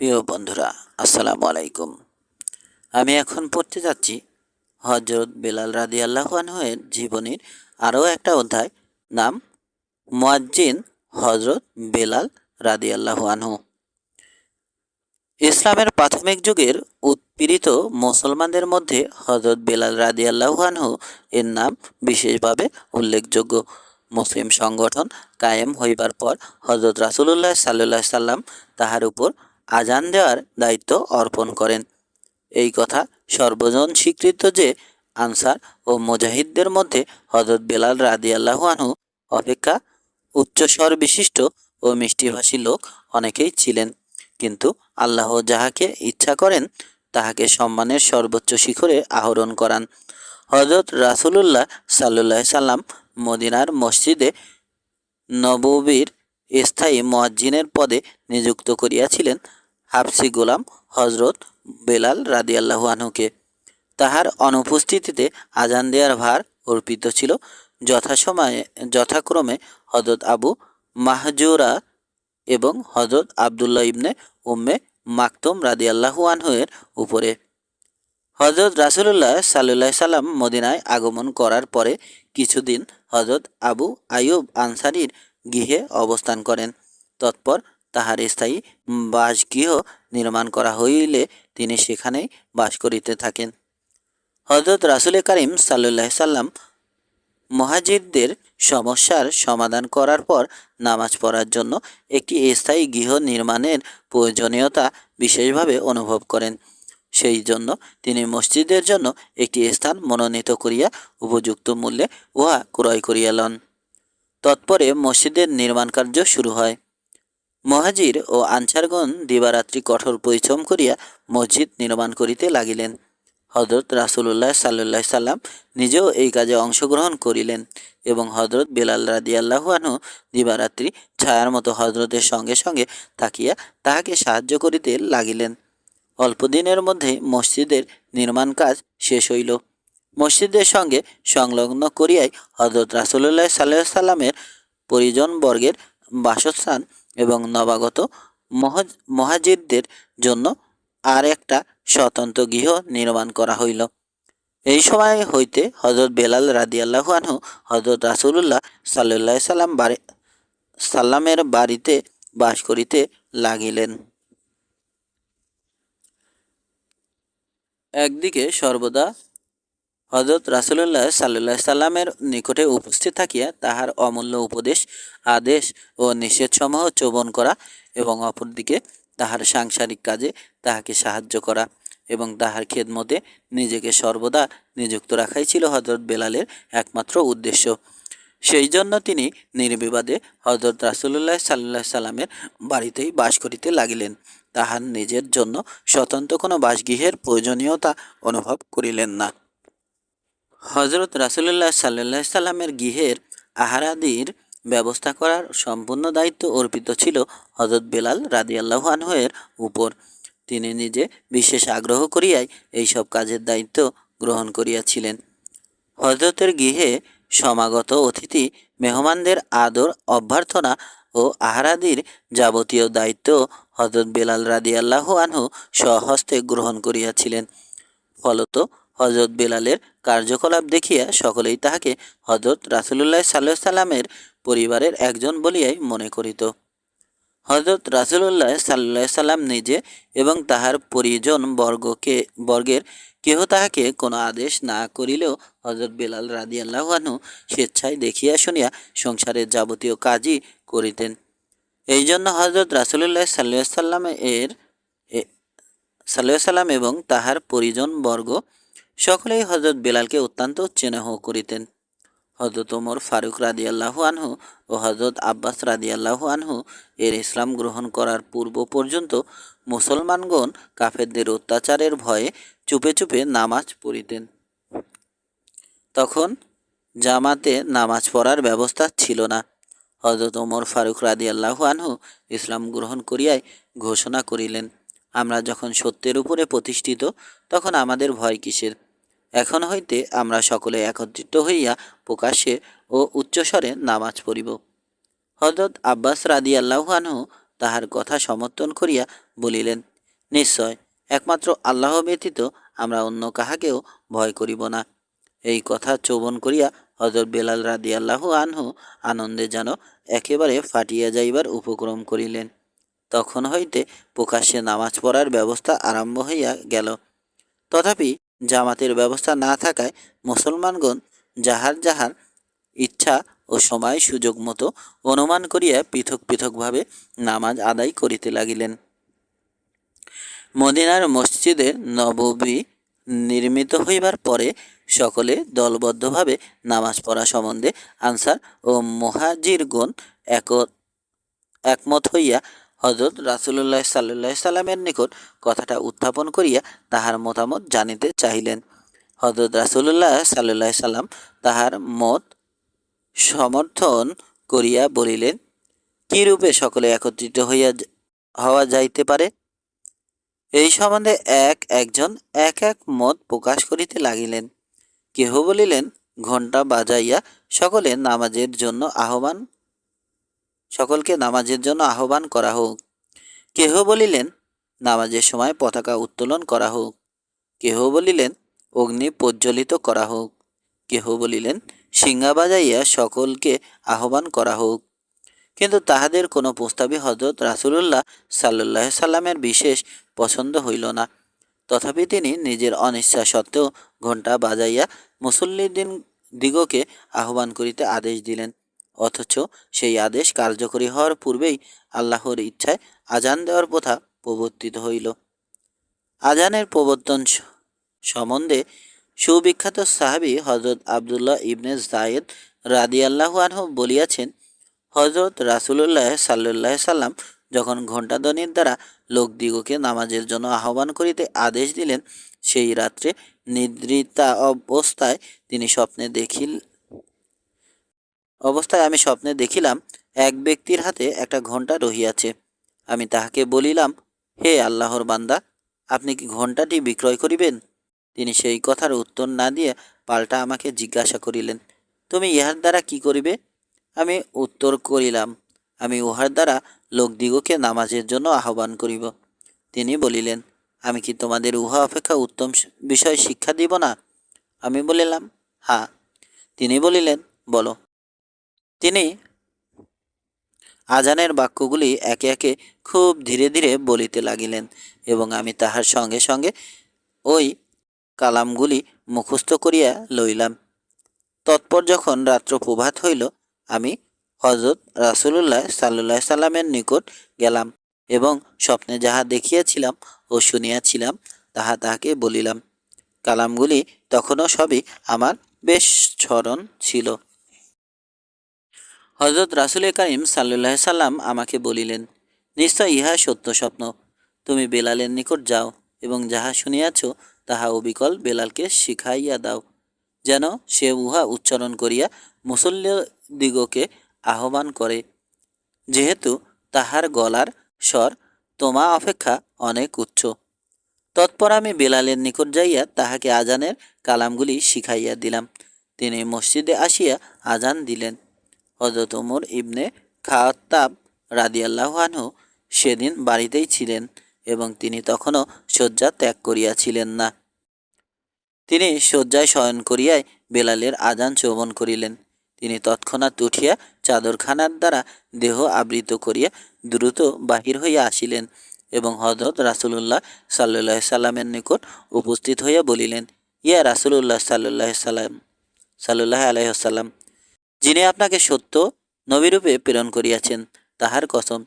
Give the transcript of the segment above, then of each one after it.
প্রিয় বন্ধুরা, আসসালামু আলাইকুম। আমি এখন পড়তে যাচ্ছি হজরত বেলাল রাদি আল্লাহানহের জীবনীর আরও একটা অধ্যায়, নাম মুয়াজ্জিন হজরত বেলাল রাদি আনহু। ইসলামের প্রাথমিক যুগের উৎপীড়িত মুসলমানদের মধ্যে হজরত বেলাল রাদি আনহু এর নাম বিশেষভাবে উল্লেখযোগ্য। মুসলিম সংগঠন কায়েম হইবার পর হজরত রাসুলুল্লাহ সাল্লাহ সাল্লাম তাহার উপর আজান দেওয়ার দায়িত্ব অর্পণ করেন। এই কথা সর্বজন স্বীকৃত যে আনসার ও মুজাহিদদের মধ্যে হজরত বেলাল রাদি আনহু অপেক্ষা উচ্চস্বর বিশিষ্ট ও মিষ্টিভাষী লোক অনেকেই ছিলেন। কিন্তু আল্লাহ যাহাকে ইচ্ছা করেন, তাহাকে সম্মানের সর্বোচ্চ শিখরে আহরণ করান। হজরত রাসুলুল্লাহ সাল্লাহ সাল্লাম মদিনার মসজিদে নববীর স্থায়ী মোয়াজ্জিনের পদে নিযুক্ত করিয়াছিলেন। হাফসি গোলাম হজরত বেলাল রাদিয়াল্লাহু আনহুকে। তাহার অনুপস্থিতিতে আজান দেওয়ার ভার অর্পিত ছিল। যথাসময়ে যথাক্রমে হজরত আবু মাহজুরা এবং হজরত আবদুল্লাহ ইবনে উম্মে মাকতুম রাদিয়াল্লাহু আনহুয়ের উপরে। হজরত রাসুলুল্লাহ সাল্লাহ সাল্লাম মদিনায় আগমন করার পরে কিছুদিন হজরত আবু আয়ুব আনসারির গৃহে অবস্থান করেন। তৎপর তাহার স্থায়ী বাসগৃহ নির্মাণ করা হইলে তিনি সেখানেই বাস করিতে থাকেন। হজরত রাসুল করিম সাল্লাহ সাল্লাম মহাজিদদের সমস্যার সমাধান করার পর নামাজ পড়ার জন্য একটি স্থায়ী গৃহ নির্মাণের প্রয়োজনীয়তা বিশেষভাবে অনুভব করেন। সেই জন্য তিনি মসজিদের জন্য একটি স্থান মনোনীত করিয়া উপযুক্ত মূল্যে উহা ক্রয় করিয়া লন। তৎপরে মসজিদের নির্মাণ কার্য শুরু হয়। মহাজির ও আনসারগণ দিবারাত্রি কঠোর পরিশ্রম করিয়া মসজিদ নির্মাণ করিতে লাগিলেন। হজরত রাসুল্লাহ সাল্লাহ সাল্লাম নিজেও এই কাজে অংশগ্রহণ করিলেন এবং হজরত বেলাল রাদি দিবারাত্রি ছায়ার মতো হজরতের সঙ্গে সঙ্গে থাকিয়া তাহাকে সাহায্য করিতে লাগিলেন। অল্প দিনের মধ্যে মসজিদের নির্মাণ কাজ শেষ হইল। মসজিদের সঙ্গে সংলগ্ন করিয়াই হজরত রাসুল্লাহ সাল্লাহ সাল্লামের পরিজনবর্গের বাসস্থান এবং নবাগত মহাজ মহাজিরদের জন্য আর একটা স্বতন্ত্র গৃহ নির্মাণ করা হইল। এই সময় হইতে হজরত বেলাল রাদিয়াল্লাহু আনহু হজরত রাসুল্লাহ সাল্লাহ সাল্লাম বাড়ি, সাল্লামের বাড়িতে বাস করিতে লাগিলেন। একদিকে সর্বদা হজরত রাসুল্লাহ সাল্লাহ সাল্লামের নিকটে উপস্থিত থাকিয়া তাহার অমূল্য উপদেশ, আদেশ ও নিষেধসমূহ চোবন করা এবং অপরদিকে তাহার সাংসারিক কাজে তাহাকে সাহায্য করা এবং তাহার খেদমতে নিজেকে সর্বদা নিযুক্ত রাখাই ছিল হজরত বেলালের একমাত্র উদ্দেশ্য। সেই জন্য তিনি নির্বিবাদে হজরত রাসুল্লাহ সাল্লাহ সাল্লামের বাড়িতেই বাস করিতে লাগিলেন। তাহার নিজের জন্য স্বতন্ত্র কোনো বাসগৃহের প্রয়োজনীয়তা অনুভব করিলেন না। হজরত রাসুল্লাহ সাল্লাহ সাল্লামের গৃহের আহারাদির ব্যবস্থা করার সম্পূর্ণ দায়িত্ব অর্পিত ছিল হজরত বেলাল রাদিয়াল্লাহ আনহের উপর। তিনি নিজে বিশেষ আগ্রহ করিয়াই এইসব কাজের দায়িত্ব গ্রহণ করিয়াছিলেন। হজরতের গৃহে সমাগত অতিথি মেহমানদের আদর, অভ্যর্থনা ও আহারাদির যাবতীয় দায়িত্ব হজরত বেলাল রাদি রাদিয়াল্লাহ আনহু স্বহস্তে গ্রহণ করিয়াছিলেন। ফলত হজরত বেলালের কার্যকলাপ দেখিয়া সকলেই তাহাকে হজরত রাসুলুল্লাহ সাল্লাহ সাল্লামের পরিবারের একজন বলিয়াই মনে করিত। হজরত রাসুলুল্লাহ সাল্লাহ সাল্লাম নিজে এবং তাহার পরিজন বর্গকে, বর্গের কেহ তাহাকে কোনো আদেশ না করিলেও হজরত বেলাল রাদি আল্লাহানু স্বেচ্ছায় দেখিয়া শুনিয়া সংসারের যাবতীয় কাজই করিতেন। এই জন্য হজরত রাসুলুল্লাহ সাল্লাহ সাল্লাম এর সাল্লাহ সাল্লাম এবং তাহার পরিজন বর্গ সকলেই হজরত বেলালকে অত্যন্ত স্নেহ করিতেন। হজরত ওমর ফারুক রাদি আল্লাহু আনহু ও হজরত আব্বাস রাদি আল্লাহু আনহু এর ইসলাম গ্রহণ করার পূর্ব পর্যন্ত মুসলমানগণ কাফেরদের অত্যাচারের ভয়ে চুপে চুপে নামাজ পড়িতেন। তখন জামাতে নামাজ পড়ার ব্যবস্থা ছিল না। হজরত ওমর ফারুক রাদি আল্লাহু আনহু ইসলাম গ্রহণ করিয়াই ঘোষণা করিলেন, আমরা যখন সত্যের উপরে প্রতিষ্ঠিত, তখন আমাদের ভয় কিসের? এখন হইতে আমরা সকলে একত্রিত হইয়া প্রকাশ্যে ও উচ্চস্বরে নামাজ পড়িব। হজরত আব্বাস রাদি আল্লাহানহু তাহার কথা সমর্থন করিয়া বলিলেন, নিশ্চয়, একমাত্র আল্লাহ ব্যতীত আমরা অন্য কাহাকেও ভয় করিব না। এই কথা চৌবন করিয়া হজরত বেলাল রাদি আল্লাহ আনহু আনন্দে যেন একেবারে ফাটিয়া যাইবার উপক্রম করিলেন। তখন হইতে প্রকাশ্যে নামাজ পড়ার ব্যবস্থা আরম্ভ হইয়া গেল। তথাপি জামাতের ব্যবস্থা না থাকায় মুসলমানগণ যাহার যাহার ইচ্ছা ও সময় সুযোগ মতো অনুমান করিয়া পৃথক পৃথকভাবে নামাজ আদায় করিতে লাগিলেন। মদিনার মসজিদে নববী নির্মিত হইবার পরে সকলে দলবদ্ধভাবে নামাজ পড়া সম্বন্ধে আনসার ও মুহাজিরগণ এক একমত হইয়া হজরত রাসুলুল্লাহ সাল্লাহ সাল্লামের নিকট কথাটা উত্থাপন করিয়া তাহার মতামত জানিতে চাহিলেন। হজরত রাসুলুল্লাহ সাল্লাহ সাল্লাম তাহার মত সমর্থন করিয়া বলিলেন, কি রূপে সকলে একত্রিত হইয়া হওয়া যাইতে পারে? এই সম্বন্ধে এক একজন এক এক মত প্রকাশ করিতে লাগিলেন। কেহ বলিলেন, ঘণ্টা বাজাইয়া সকলে নামাজের জন্য আহ্বান সকলকে নামাজের জন্য আহ্বান করা হোক। কেহ বলিলেন, নামাজের সময় পতাকা উত্তোলন করা হোক। কেহ বলিলেন, অগ্নি প্রজ্বলিত করা হোক। কেহ বলিলেন সিঙ্গা বাজাইয়া সকলকে আহ্বান করা হোক। কিন্তু তাহাদের কোনো প্রস্তাবই হজরত রাসুলুল্লাহ সাল্লাহ সাল্লামের বিশেষ পছন্দ হইল না। তথাপি তিনি নিজের অনিচ্ছা সত্ত্বেও ঘণ্টা বাজাইয়া মুসল্লিদিন দিগকে আহ্বান করিতে আদেশ দিলেন। অথচ সেই আদেশ কার্যকরী হওয়ার পূর্বেই আল্লাহর ইচ্ছায় আজান দেওয়ার প্রথা প্রবর্তিত হইল। আজানের প্রবর্তন সম্বন্ধে সুবিখ্যাত সাহাবী হজরত আবদুল্লাহ ইবনে জায়েদ রাদিয়াল্লাহু আনহু বলিয়াছেন হজরত রাসুলুল্লাহ সাল্লাহ সাল্লাম যখন ঘণ্টাধ্বনির দ্বারা লোকদিগকে নামাজের জন্য আহ্বান করিতে আদেশ দিলেন, সেই রাত্রে নিদ্রিতা অবস্থায় তিনি স্বপ্নে দেখিল অবস্থায় আমি স্বপ্নে দেখিলাম, এক ব্যক্তির হাতে একটা ঘণ্টা রহিয়াছে। আমি তাহাকে বলিলাম, হে আল্লাহর বান্দা, আপনি কি ঘণ্টাটি বিক্রয় করিবেন? তিনি সেই কথার উত্তর না দিয়ে পাল্টা আমাকে জিজ্ঞাসা করিলেন, তুমি ইহার দ্বারা কি করিবে? আমি উত্তর করিলাম, আমি উহার দ্বারা লোকদিগকে নামাজের জন্য আহ্বান করিব। তিনি বলিলেন, আমি কি তোমাদের উহা অপেক্ষা উত্তম বিষয় শিক্ষা দিব না? আমি বলিলাম হ্যাঁ তিনি বলিলেন, বলো। তিনি আজানের বাক্যগুলি একে একে খুব ধীরে ধীরে বলিতে লাগিলেন এবং আমি তাহার সঙ্গে সঙ্গে ওই কালামগুলি মুখস্থ করিয়া লইলাম। তৎপর যখন রাত্র প্রভাত হইল, আমি হজরত রাসুলুল্লাহ সাল্লাহ সাল্লামের নিকট গেলাম এবং স্বপ্নে যাহা দেখিয়াছিলাম ও শুনিয়াছিলাম, তাহা তাহাকে বলিলাম, কালামগুলি তখনও সবই আমার বেশ স্মরণ ছিল। হজরত রাসুল করিম সাল্লাহ সাল্লাম আমাকে বলিলেন, নিশ্চয় ইহা সত্য স্বপ্ন। তুমি বেলালের নিকট যাও এবং যাহা শুনিয়াছ, তাহা অবিকল বেলালকে শিখাইয়া দাও। যেন সে উহা উচ্চারণ করিয়া মুসল্লিদিগকে আহ্বান করে। যেহেতু তাহার গলার স্বর তোমা অপেক্ষা অনেক উচ্চ। তৎপর আমি বেলালের নিকট যাইয়া তাহাকে আজানের কালামগুলি শিখাইয়া দিলাম। তিনি মসজিদে আসিয়া আজান দিলেন। হজরত উমর ইবনে খাত্তাব রাদিয়াল্লাহু সেদিন বাড়িতেই ছিলেন এবং তিনি তখনও শয্যা ত্যাগ করিয়াছিলেন না। তিনি শয্যায় শয়ন করিয়াই বেলালের আজান চৌবন করিলেন। তিনি তৎক্ষণাৎ উঠিয়া চাদরখানার দ্বারা দেহ আবৃত করিয়া দ্রুত বাহির হইয়া আসিলেন এবং হজরত রাসুলুল্লাহ সাল্লাহ সাল্লামের নিকট উপস্থিত হইয়া বলিলেন, ইয়া রাসুলুল্লাহ সাল্লাহ সাল্লাম সাল্লাহ আলাইসাল্লাম যিনি আপনাকে সত্য নবীরূপে প্রেরণ করিয়াছেন, তাহার কসম।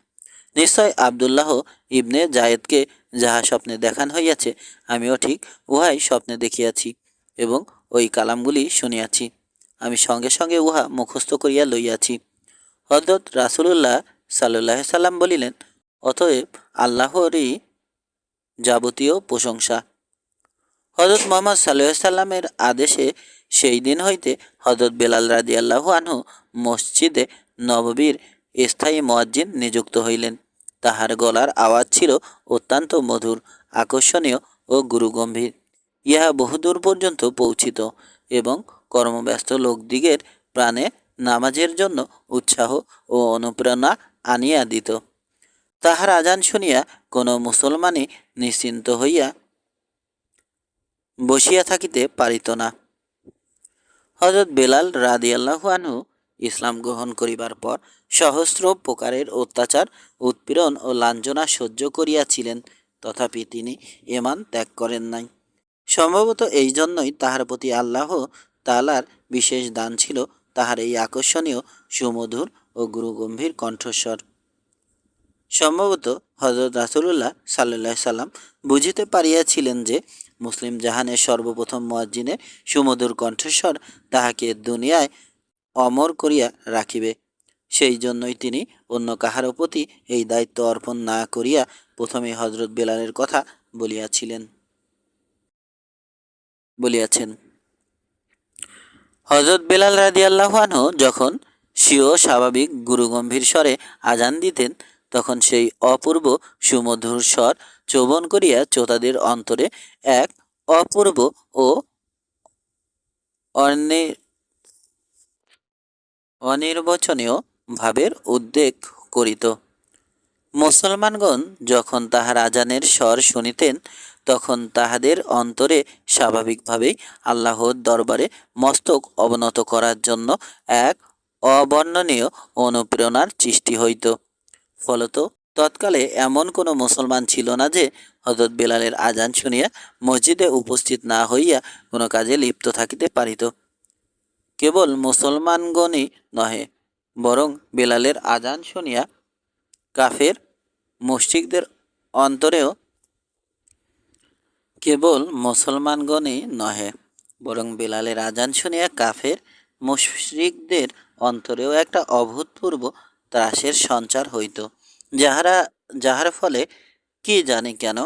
নিশ্চয় আবদুল্লাহ ইবনে জায়েদকে যাহা স্বপ্নে দেখান হইয়াছে, আমিও ঠিক উহাই স্বপ্নে দেখিয়াছি এবং ওই কালামগুলি শুনিয়াছি। আমি সঙ্গে সঙ্গে উহা মুখস্থ করিয়া লইয়াছি। হজরত রাসুলুল্লাহ সাল্লাহ সাল্লাম বলিলেন, অতএব আল্লাহরই যাবতীয় প্রশংসা। হজরত মোহাম্মদ সাল্লাহ সাল্লামের আদেশে সেই দিন হইতে হজরত বেলাল রাদি আল্লাহ আনহু মসজিদে নববীর স্থায়ী মোয়াজ্জিন নিযুক্ত হইলেন। তাহার গলার আওয়াজ ছিল অত্যন্ত মধুর, আকর্ষণীয় ও গুরুগম্ভীর। ইহা বহুদূর পর্যন্ত পৌঁছিত এবং কর্মব্যস্ত লোকদিগের প্রাণে নামাজের জন্য উৎসাহ ও অনুপ্রেরণা আনিয়া দিত। তাহার আজান শুনিয়া কোনো মুসলমানই নিশ্চিন্ত হইয়া বসিয়া থাকিতে পারিত না। হজরত বেলাল রাদিয়াল্লাহু আনহু ইসলাম গ্রহণ করিবার পর সহস্র প্রকারের অত্যাচার, উৎপীড়ন ও লাঞ্ছনা সহ্য করিয়াছিলেন, তথাপি তিনি এমান ত্যাগ করেন নাই। সম্ভবত এই জন্যই তাহার প্রতি আল্লাহ তালার বিশেষ দান ছিল, তাহার এই আকর্ষণীয়, সুমধুর ও গুরুগম্ভীর কণ্ঠস্বর। সম্ভবত হজরত রাসুলুল্লাহ সাল্লাহ সাল্লাম বুঝিতে পারিয়াছিলেন যে মুসলিম জাহানের সর্বপ্রথম মুয়াজ্জিনের সুমধুর কণ্ঠস্বর তাহাকে দুনিয়ায় অমর করিয়া রাখিবে। সেই জন্যই তিনি অন্য কাহারও প্রতি এই দায়িত্ব অর্পণ না করিয়া প্রথমে হজরত বেলালের কথা বলিয়াছিলেন। বলিয়াছেন হজরত বেলাল রাদিয়াল্লাহু আনহু যখন স্বীয় স্বাভাবিক গুরুগম্ভীর স্বরে আজান দিতেন, তখন সেই অপূর্ব সুমধুর স্বর চোবন করিয়া চোতাদের অন্তরে এক অপূর্ব ও অনি অনির্বচনীয় ভাবের উদ্বেগ করিত। মুসলমানগণ যখন তাহার আজানের স্বর শুনিতেন, তখন তাহাদের অন্তরে স্বাভাবিকভাবেই আল্লাহর দরবারে মস্তক অবনত করার জন্য এক অবর্ণনীয় অনুপ্রেরণার সৃষ্টি হইত। ফলত তৎকালে এমন কোনো মুসলমান ছিল না যে হজরত বেলালের আজান শুনিয়া মসজিদে উপস্থিত না হইয়া কোনো কাজে লিপ্ত থাকিতে পারিত। কেবল মুসলমানগণই নহে, বরং বেলালের আজান শুনিয়া কাফের মুশরিকদের অন্তরেও কেবল মুসলমানগণই নহে, বরং বেলালের আজান শুনিয়া কাফের মুশরিকদের অন্তরেও একটা অভূতপূর্ব ত্রাসের সঞ্চার হইত। যাহারা, যাহার ফলে কি জানে কেন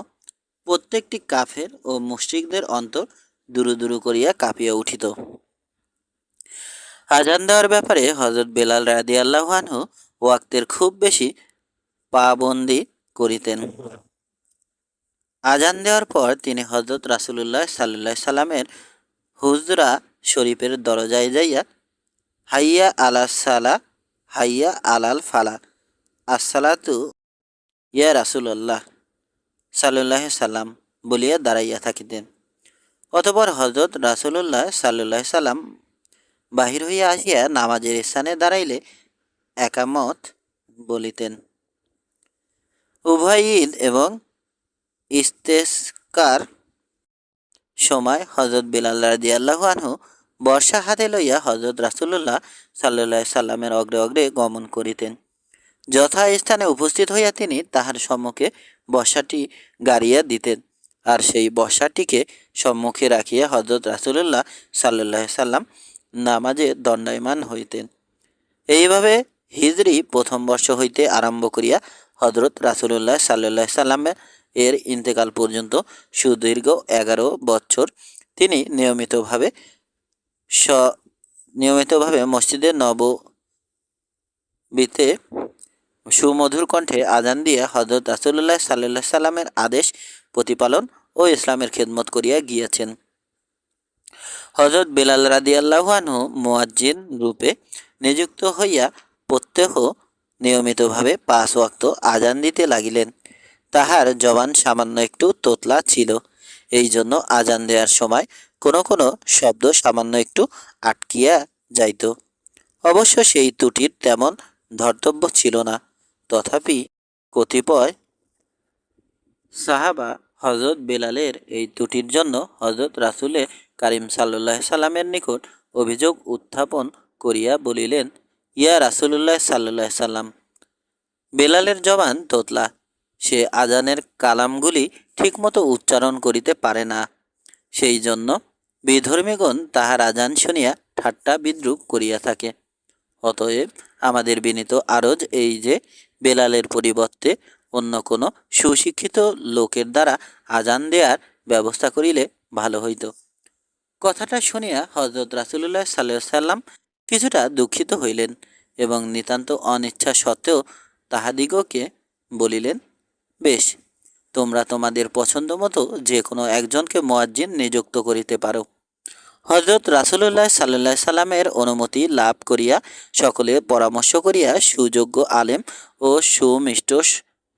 প্রত্যেকটি কাফের ও মুশরিকদের অন্তর দুরু দুরু করিয়া কাঁপিয়া উঠিত। আজান দেওয়ার ব্যাপারে হজরত বেলাল রাদি আল্লাহ আনহু ওয়াক্তের খুব বেশি পাবন্দি করিতেন। আজান দেওয়ার পর তিনি হজরত রাসুলুল্লাহ সাল্লাহ সাল্লামের হুজরা শরীফের দরজায় যাইয়া, হাইয়া আলা সালা, হাইয়া আলাল ফালা। আসসালাতু ইয়া রাসুল্লাহ সাল্লাহ সাল্লাম বলিয়া দাঁড়াইয়া থাকিতেন। অতপর হজরত রাসুলুল্লাহ সাল্লাহ সাল্লাম বাহির হইয়া আসিয়া নামাজের স্থানে দাঁড়াইলে একামত বলিতেন। উভয় ঈদ এবং ইস্তেস্কার সময় হজরত বিলাল রাজি আনহু বর্ষা হাতে লইয়া হজরত রাসুল্লাহ সাল্লাহ সাল্লামের অগ্রে অগ্রে গমন করিতেন। যথা স্থানে উপস্থিত হইয়া তিনি তাহার সম্মুখে বর্ষাটি গাড়িয়া দিতেন। আর সেই বর্ষাটিকে সম্মুখে রাখিয়া হজরত রাসুল্লাহ সাল্লাহ সাল্লাম নামাজে দণ্ডায়মান হইতেন। এইভাবে হিজরি প্রথম বর্ষ হইতে আরম্ভ করিয়া হজরত রাসুলুল্লাহ সাল্লাহ সাল্লামের এর ইন্তেকাল পর্যন্ত সুদীর্ঘ এগারো বছর তিনি নিয়মিতভাবে স নিয়মিতভাবে মসজিদে নববীতে সুমধুর কণ্ঠে আজান দিয়ে হজরত রাসুল্লাহ সাল্লাহ সাল্লামের আদেশ প্রতিপালন ও ইসলামের খেদমত করিয়া গিয়েছেন। হজরত বেলাল রাদিয়াল্লাহু আনহু মুয়াজ্জিন রূপে নিযুক্ত হইয়া প্রত্যহ নিয়মিতভাবে পাঁচ ওয়াক্ত আজান দিতে লাগিলেন। তাহার জবান সামান্য একটু তোতলা ছিল। এই জন্য আজান দেওয়ার সময় কোনো কোনো শব্দ সামান্য একটু আটকিয়া যাইত। অবশ্য সেই ত্রুটির তেমন ধর্তব্য ছিল না। তথাপি কতিপয় সাহাবা হজরত বেলালের এই ত্রুটির জন্য হজরত রাসুলে কারিম সাল্লাহ সাল্লামের নিকট অভিযোগ উত্থাপন করিয়া বলিলেন, ইয়া রাসুলুল্লাহ সাল্লাহ সাল্লাম, বেলালের জবান তোতলা। সে আজানের কালামগুলি ঠিকমতো উচ্চারণ করিতে পারে না। সেই জন্য বিধর্মীগণ তাহার আজান শুনিয়া ঠাট্টা বিদ্রুপ করিয়া থাকে। অতএব আমাদের বিনীত আরজ এই যে বেলালের পরিবর্তে অন্য কোনো সুশিক্ষিত লোকের দ্বারা আজান দেওয়ার ব্যবস্থা করিলে ভালো হইত। কথাটা শুনিয়া হজরত রাসুলুল্লাহ সাল্লাহ সাল্লাম কিছুটা দুঃখিত হইলেন এবং নিতান্ত অনিচ্ছা সত্ত্বেও তাহাদিগকে বলিলেন, বেশ, তোমরা তোমাদের পছন্দ মতো যে কোনো একজনকে মোয়াজ্জিন নিযুক্ত করিতে পারো। হজরত রাসুলুল্লাহ সাল্লাহ সাল্লামের অনুমতি লাভ করিয়া সকলে পরামর্শ করিয়া সুযোগ্য আলেম ও সুমিষ্ট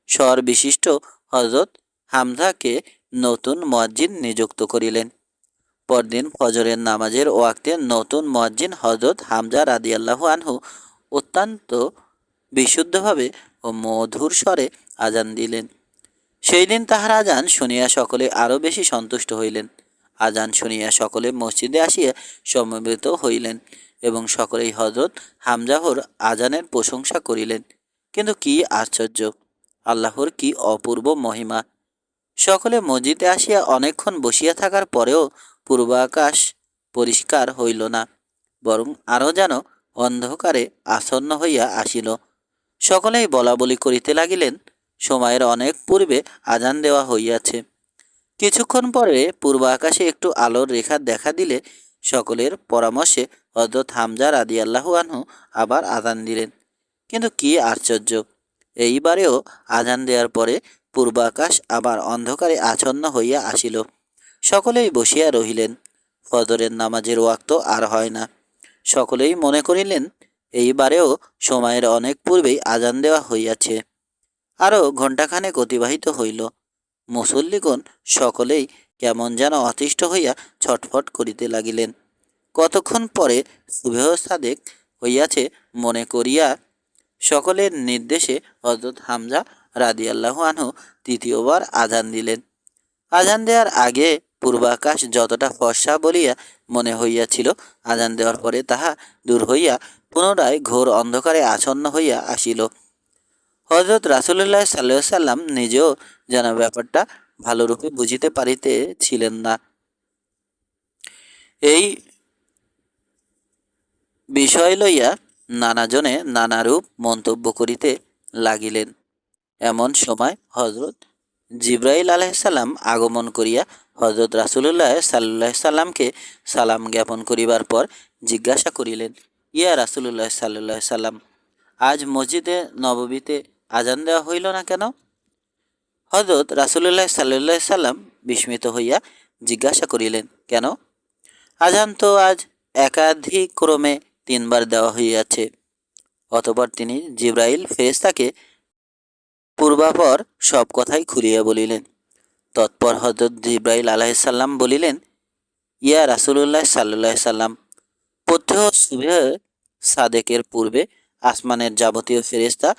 স্বর বিশিষ্ট হজরত হামজাকে নতুন মসজিদ নিযুক্ত করিলেন। পরদিন ফজরের নামাজের ওয়াক্তে নতুন মসজিদ হজরত হামজা রাদিয়াল্লাহু আনহু অত্যন্ত বিশুদ্ধভাবে ও মধুর স্বরে আজান দিলেন। সেই দিন তাহার আজান শুনিয়া সকলে আরও বেশি সন্তুষ্ট হইলেন। আজান শুনিয়া সকলে মসজিদে আসিয়া সমবেত হইলেন এবং সকলেই হজরত হামজাহর আজানের প্রশংসা করিলেন। কিন্তু কি আশ্চর্য, আল্লাহর কি অপূর্ব মহিমা। সকলে মসজিদে আসিয়া অনেকক্ষণ বসিয়া থাকার পরেও পূর্বাকাশ পরিষ্কার হইল না, বরং আরও যেন অন্ধকারে আসন্ন হইয়া আসিল। সকলেই বলা বলি করিতে লাগিলেন, সময়ের অনেক পূর্বে আজান দেওয়া হইয়াছে। কিছুক্ষণ পরে পূর্ব আকাশে একটু আলোর রেখা দেখা দিলে সকলের পরামর্শে হজরত হামজা রাদি আল্লাহু আনহু আবার আজান দিলেন। কিন্তু কি আশ্চর্য! এইবারেও আজান দেওয়ার পরে পূর্বাকাশ আবার অন্ধকারে আচ্ছন্ন হইয়া আসিল। সকলেই বসিয়া রহিলেন। ফজরের নামাজের ওয়াক্ত আর হয় না। সকলেই মনে করিলেন, এইবারেও সময়ের অনেক পূর্বেই আজান দেওয়া হইয়াছে। আরও ঘণ্টাখানেক অতিবাহিত হইল। মুসল্লিগণ সকলেই কেমন যেন অতিষ্ঠ হইয়া ছটফট করিতে লাগিলেন। কতক্ষণ পরে শুভেহ সাদেক হইয়াছে মনে করিয়া সকলের নির্দেশে হজরত হামজা রাদিয়াল্লাহু আনহু তৃতীয়বার আজান দিলেন। আজান দেওয়ার আগে পূর্বাকাশ যতটা ফর্সা বলিয়া মনে হইয়াছিল, আজান দেওয়ার পরে তাহা দূর হইয়া পুনরায় ঘোর অন্ধকারে আচ্ছন্ন হইয়া আসিল। হজরত রাসুল্লাহ সাল্লাহ সাল্লাম নিজেও যেন ব্যাপারটা ভালোরূপে বুঝিতে পারিতেছিলেন না। এই বিষয় লইয়া নানাজনে নানারূপ মন্তব্য করিতে লাগিলেন। এমন সময় হজরত জিব্রাইল আলাইসাল্লাম আগমন করিয়া হজরত রাসুলুল্লাহ সাল্লাহ সাল্লামকে সালাম জ্ঞাপন করিবার পর জিজ্ঞাসা করিলেন, ইয়া রাসুল্লাহ সাল্লাহ সাল্লাম আজ মসজিদে নববীতে আজান দেওয়া হইল না কেন? হজরত রাসুলুল্লাহ সাল্লাহ সাল্লাম বিস্মিত হইয়া জিজ্ঞাসা করিলেন, কেন? আজান তো আজ একাধিক্রমে তিনবার দেওয়া হইয়াছে। অতপর তিনি জিব্রাইল ফেরেস্তাকে পূর্বাপর সব কথাই খুলিয়া বলিলেন। তৎপর হজরত জিব্রাইল আলাহিসাল্লাম বলিলেন, ইয়া রাসুলুল্লাহ সাল্লাহ সাল্লাম শুভে সাদেকের পূর্বে আসমানের যাবতীয় ফেরেস্তা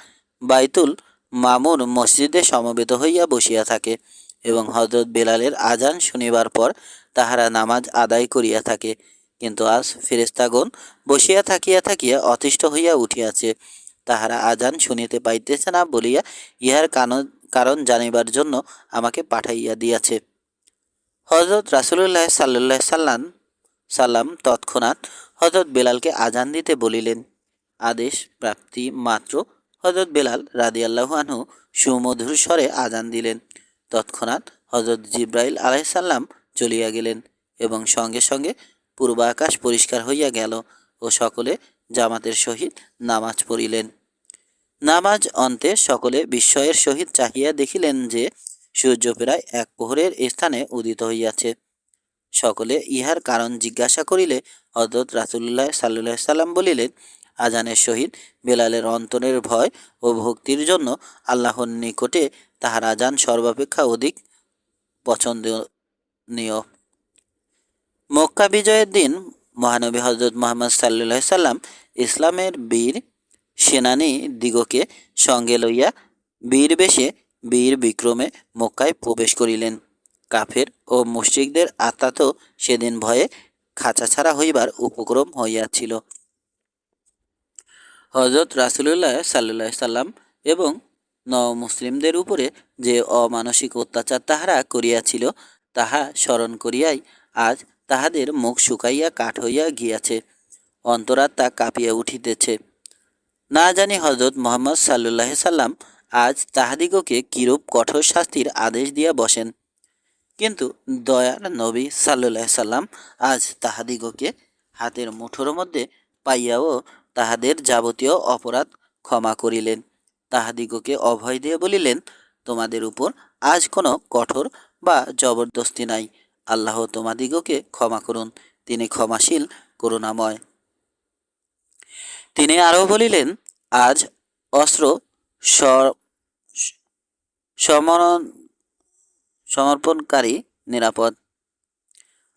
বাইতুল মামুর মসজিদে সমবেত হইয়া বসিয়া থাকে এবং হজরত বেলালের আজান শুনিবার পর তাহারা নামাজ আদায় করিয়া থাকে। কিন্তু আজ ফেরেস্তাগণ বসিয়া থাকিয়া থাকিয়া অতিষ্ঠ হইয়া উঠিয়াছে। তাহারা আজান শুনিতে পাইতেছে না বলিয়া ইহার কারণ জানিবার জন্য আমাকে পাঠাইয়া দিয়াছে। হজরত রাসুলুল্লাহ সাল্লাহ সাল্লাম সাল্লাম তৎক্ষণাৎ হজরত বেলালকে আজান দিতে বলিলেন। আদেশ, প্রাপ্তি মাত্র হজরত বেলাল রাদিয়াল্লাহু আনহু সুমধুর স্বরে আজান দিলেন। তৎক্ষণাৎ হজরত জিব্রাইল আলাইসাল্লাম চলিয়া গেলেন এবং সঙ্গে সঙ্গে পূর্ব আকাশ পরিষ্কার হইয়া গেল ও সকলে জামাতের সহিত নামাজ পড়িলেন। নামাজ অন্তে সকলে বিস্ময়ের সহিত চাহিয়া দেখিলেন যে সূর্য প্রায় এক প্রহরের স্থানে উদিত হইয়াছে। সকলে ইহার কারণ জিজ্ঞাসা করিলে হজরত রাসুল্লাহ সাল্লাহ সাল্লাম বলিলেন আজানের সহিত বেলালের অন্তরের ভয় ও ভক্তির জন্য আল্লাহর নিকটে তাহার আজান সর্বাপেক্ষা অধিক পছন্দনীয়। মক্কা বিজয়ের দিন মহানবী হজরত মোহাম্মদ সাল্লাহ সাল্লাম ইসলামের বীর সেনানী দিগকে সঙ্গে লইয়া বীর বেশে বীর বিক্রমে মক্কায় প্রবেশ করিলেন। কাফের ও মুশ্রিকদের আত্মা তো সেদিন ভয়ে খাঁচা ছাড়া হইবার উপক্রম হইয়াছিল। হজরত রাসুলুল্লাহ সাল্লাহ সাল্লাম এবং ন মুসলিমদের উপরে যে অমানসিক অত্যাচার তাহারা করিয়াছিল, তাহা স্মরণ করিয়াই আজ তাহাদের মুখ শুকাইয়া কাঠ হইয়া গিয়াছে, অন্তরাত্মা কাঁপিয়া উঠিতেছে। না জানি হজরত মোহাম্মদ সাল্লাহ সাল্লাম আজ তাহাদিগকে কিরূপ কঠোর শাস্তির আদেশ দিয়া বসেন, কিন্তু দয়ার নবী সাল্লাহ সাল্লাম আজ তাহাদিগকে হাতের মুঠোর মধ্যে পাইয়াও তাহাদের যাবতীয় অপরাধ ক্ষমা করিলেন। তাহাদিগকে অভয় দিয়ে বলিলেন, তোমাদের উপর আজ কোনো কঠোর বা জবরদস্তি নাই। আল্লাহ তোমাদিগকে ক্ষমা করুন। তিনি ক্ষমাশীল, করুণাময়। তিনি আরও বলিলেন, আজ অস্ত্র সমরণ সমর্পণকারী নিরাপদ।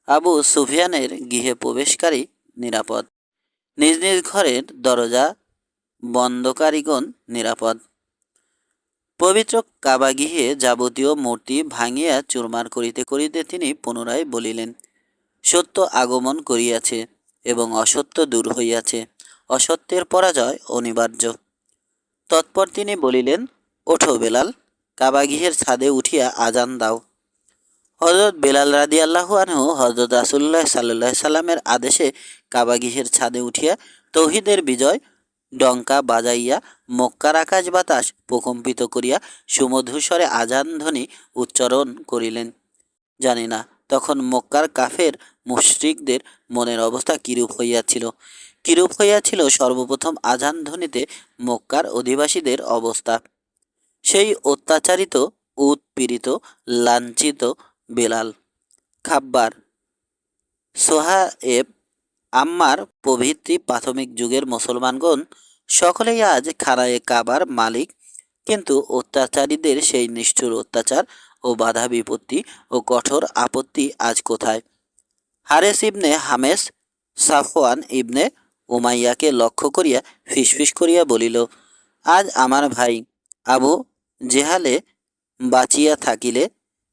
আবু সুফিয়ানের গৃহে প্রবেশকারী নিরাপদ। নিজ নিজ ঘরের দরজা বন্ধকারীগণ নিরাপদ। পবিত্র কাবাগৃহে যাবতীয় মূর্তি ভাঙিয়া চুরমার করিতে করিতে তিনি পুনরায় বলিলেন, সত্য আগমন করিয়াছে এবং অসত্য দূর হইয়াছে। অসত্যের পরাজয় অনিবার্য। তৎপর তিনি বলিলেন, ওঠো বেলাল, কাবাগৃহের ছাদে উঠিয়া আজান দাও। হজরত বেলাল রাদি আল্লাহু আনহু হজরত রাসুল্লাহ সাল্লাহ সাল্লামের আদেশে কাবাগৃহের ছাদে উঠিয়া তৌহিদের বিজয় ডঙ্কা বাজাইয়া, মক্কার আকাশ বাতাস প্রকম্পিত করিয়া সুমধুস্বরে আজান ধ্বনি উচ্চারণ করিলেন। জানি না তখন মক্কার কাফের মুশরিকদের মনের অবস্থা কিরূপ হইয়াছিল। কিরূপ হইয়াছিল সর্বপ্রথম আজান ধ্বনিতে মক্কার অধিবাসীদের অবস্থা। সেই অত্যাচারিত, উৎপীড়িত, লাঞ্ছিত বেলাল, খাব্বার, সোহায়েব, আম্মার প্রভৃতি প্রাথমিক যুগের মুসলমানগণ সকলেই আজ খানায়ে কাবার মালিক। কিন্তু অত্যাচারীদের সেই নিষ্ঠুর অত্যাচার ও বাধা বিপত্তি ও কঠোর আপত্তি আজ কোথায়? Hares ibn Hames, Safwan ibn উমাইয়াকে লক্ষ্য করিয়া ফিসফিস করিয়া বলিল, আজ আমার ভাই আবু জেহালে বাঁচিয়া থাকিলে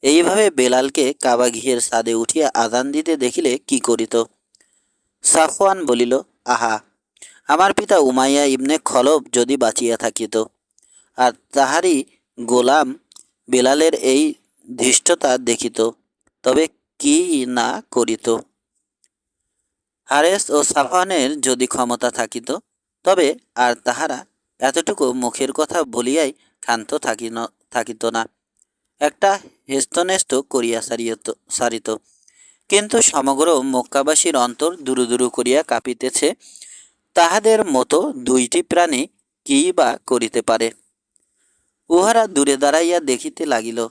এইভাবে বেলালকে কাবাগৃহের সাদে উঠিয়া আদান দিতে দেখিলে কি করিত? সাফওয়ান বলিল, আহা, আমার পিতা উমাইয়া ইবনে খলব যদি বাঁচিয়া থাকিত, আর তাহারই গোলাম বেলালের এই ধৃষ্টতা দেখিত, তবে কি না করিত? হারেস ও সাফানের যদি ক্ষমতা থাকিত, তবে আর তাহারা এতটুকু মুখের কথা বলিয়াই ক্ষান্ত থাকিত না। একটা হেস্তনেস্ত করিয়া সারিয়ত, সারিত। কিন্তু সমগ্র মক্কাবাসীর অন্তর দুরু দুরু করিয়া কাঁপিতেছে, তাহাদের মতো দুইটি প্রাণী কি বা করিতে পারে? উহারা দূরে দাঁড়াইয়া দেখিতে লাগিল,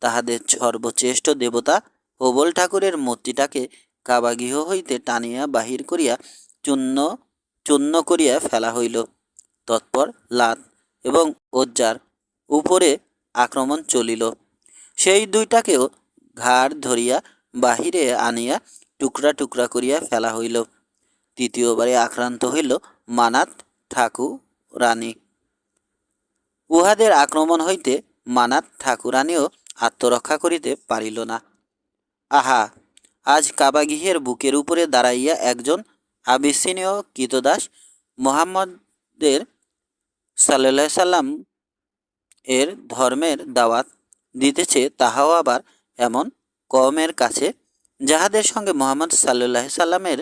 তাহাদের সর্বশ্রেষ্ঠ দেবতা হবল ঠাকুরের মূর্তিটাকে কাবাগৃহ হইতে টানিয়া বাহির করিয়া চূর্ণ চূর্ণ করিয়া ফেলা হইল। তৎপর লাত এবং ওজ্জার উপরে আক্রমণ চলিল। সেই দুইটাকেও ঘাড় ধরিয়া বাহিরে আনিয়া টুকরা টুকরা করিয়া ফেলা হইল। তৃতীয়বারে আক্রান্ত হইল মানাত ঠাকুর রানী। উহাদের আক্রমণ হইতে মানাত ঠাকুরানীও আত্মরক্ষা করিতে পারিল না। আহা, আজ কাবাগৃহের বুকের উপরে দাঁড়াইয়া একজন আবিসিনীয় কৃতদাস মোহাম্মদের সাল্লাহ সাল্লাম এর ধর্মের দাওয়াত দিতেছে, তাহাও আবার এমন কমের কাছে, যাহাদের সঙ্গে মোহাম্মদ সাল্লাহ সাল্লামের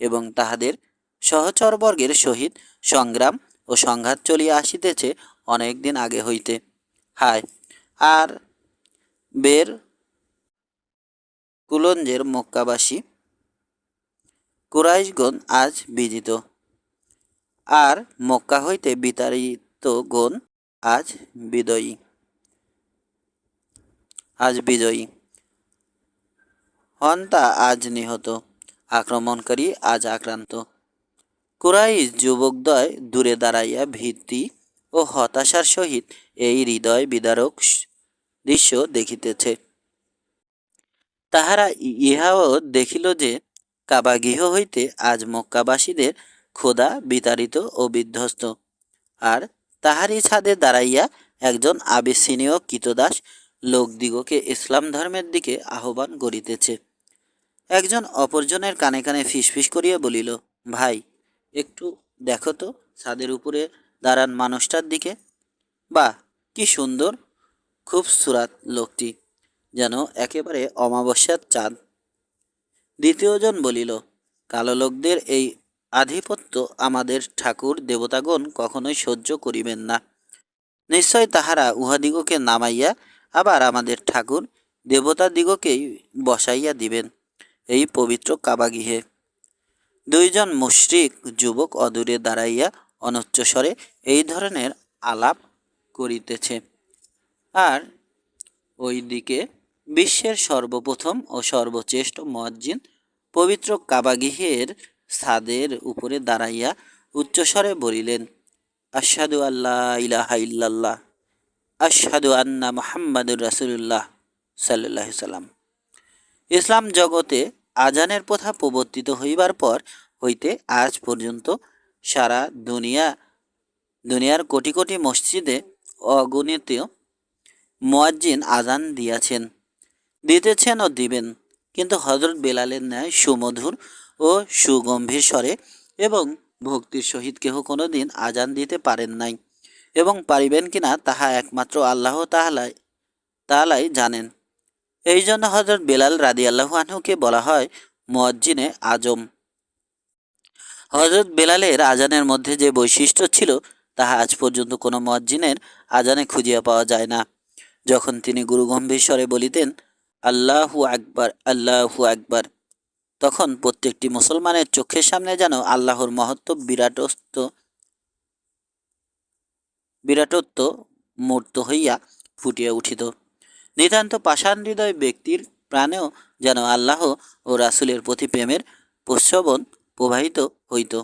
এবং তাহাদের সহচরবর্গের সহিত সংগ্রাম ও সংঘাত চলিয়া আসিতেছে অনেক দিন আগে হইতে। হায়! আর বের কুলঞ্জের মক্কাবাসী কুরাইশগণ আজ বিজিত। আর মক্কা হইতে বিতাড়িত গণ আজ বিদয়ী। আজ বিজয়ী। হন্তা আজ নিহত। আক্রমণকারী আজ আক্রান্ত। কুরাইশ যুবকদ্বয় দূরে দাঁড়াইয়া ভীতি ও হতাশার সহিত এই হৃদয় বিদারক দৃশ্য দেখিতেছে। তাহারা ইহাও দেখিল যে কাবাগৃহ হইতে আজ মক্কাবাসীদের ক্ষুধা বিতাড়িত ও বিধ্বস্ত। আর তাহারই ছাদে দাঁড়াইয়া একজন আবিসিনীয় কৃতদাস লোকদিগকে ইসলাম ধর্মের দিকে আহ্বান করিতেছে। একজন অপরজনের কানে কানে ফিসফিস করিয়া বলিল, ভাই, একটু দেখো তো, ছাদের উপরে দাঁড়ান মানুষটার দিকে। বা কি সুন্দর, খুব সুরাত লোকটি, যেন একেবারে অমাবস্যার চাঁদ। দ্বিতীয়জন বলিল, কালো লোকদের এই আধিপত্য আমাদের ঠাকুর দেবতাগণ কখনোই সহ্য করিবেন না। নিশ্চয় তাহারা উহাদিগকে নামাইয়া আবার আমাদের ঠাকুর দেবতাদিগকেই বসাইয়া দিবেন এই পবিত্র কাবাগৃহে দুইজন মুশরিক যুবক অদূরে দাঁড়াইয়া অনুচ্চস্বরে এই ধরনের আলাপ করিতেছে। আর ওইদিকে বিশ্বের সর্বপ্রথম ও সর্বশ্রেষ্ঠ মজ্জিন পবিত্র কাবাগৃহের ছাদের উপরে দাঁড়াইয়া উচ্চস্বরে বলিলেন আশাদু আল্লাহ ইলাহা ইল্লাল্লাহ। আশহাদু আন্না মোহাম্মদুর রাসুলুল্লাহ সাল্লাহ সাল্লাম ইসলাম জগতে আজানের প্রথা প্রবর্তিত হইবার পর হইতে আজ পর্যন্ত সারা দুনিয়া, দুনিয়ার কোটি কোটি মসজিদে অগণিত মোয়াজ্জিন আজান দিয়াছেন, দিতেছেন ও দিবেন। কিন্তু হজরত বেলালের ন্যায় সুমধুর ও সুগম্ভীর স্বরে এবং ভক্তির সহিত কেহ কোনো দিন আজান দিতে পারেন নাই। এবং পারিবেন কিনা তাহা একমাত্র আল্লাহ তাহলাই তাহলাই জানেন। এই জন্য হজরত বেলাল রাদি আল্লাহ আনহুকে বলা হয় মুয়াজ্জিনে আজম। হজরত বেলালের আজানের মধ্যে যে বৈশিষ্ট্য ছিল, তাহা আজ পর্যন্ত কোনো মুয়াজ্জিনের আজানে খুঁজিয়া পাওয়া যায় না। যখন তিনি গুরু গম্ভীর স্বরে বলিতেন, আল্লাহু আকবার আল্লাহু আকবার, তখন প্রত্যেকটি মুসলমানের চোখের সামনে যেন আল্লাহর মহত্ব বিরাটস্ত বিরাটত্ব মূর্ত হইয়া ফুটিয়া উঠিত। নিতান্ত পাষাণ হৃদয় ব্যক্তির প্রাণেও যেন আল্লাহ ও রাসুলের প্রতি প্রেমের প্রশ্রবণ প্রবাহিত হইত।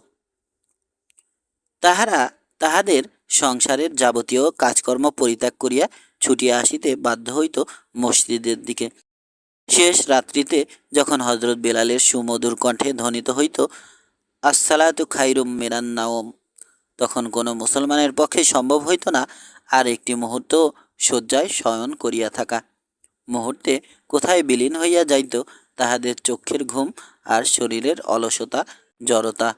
তাহারা তাহাদের সংসারের যাবতীয় কাজকর্ম পরিত্যাগ করিয়া ছুটিয়া আসিতে বাধ্য হইত মসজিদের দিকে। শেষ রাত্রিতে যখন হজরত বেলালের সুমধুর কণ্ঠে ধ্বনিত হইত, আসসালাতু খাইরুম মেরান নাওম। তখন কোনো মুসলমানের পক্ষে সম্ভব হইত না আর একটি মুহূর্ত শয্যায় শয়ন করিয়া থাকা। মুহূর্তে কোথায় বিলীন হইয়া যাইত, তাহাদের চক্ষের ঘুম আর শরীরের অলসতা, জড়তা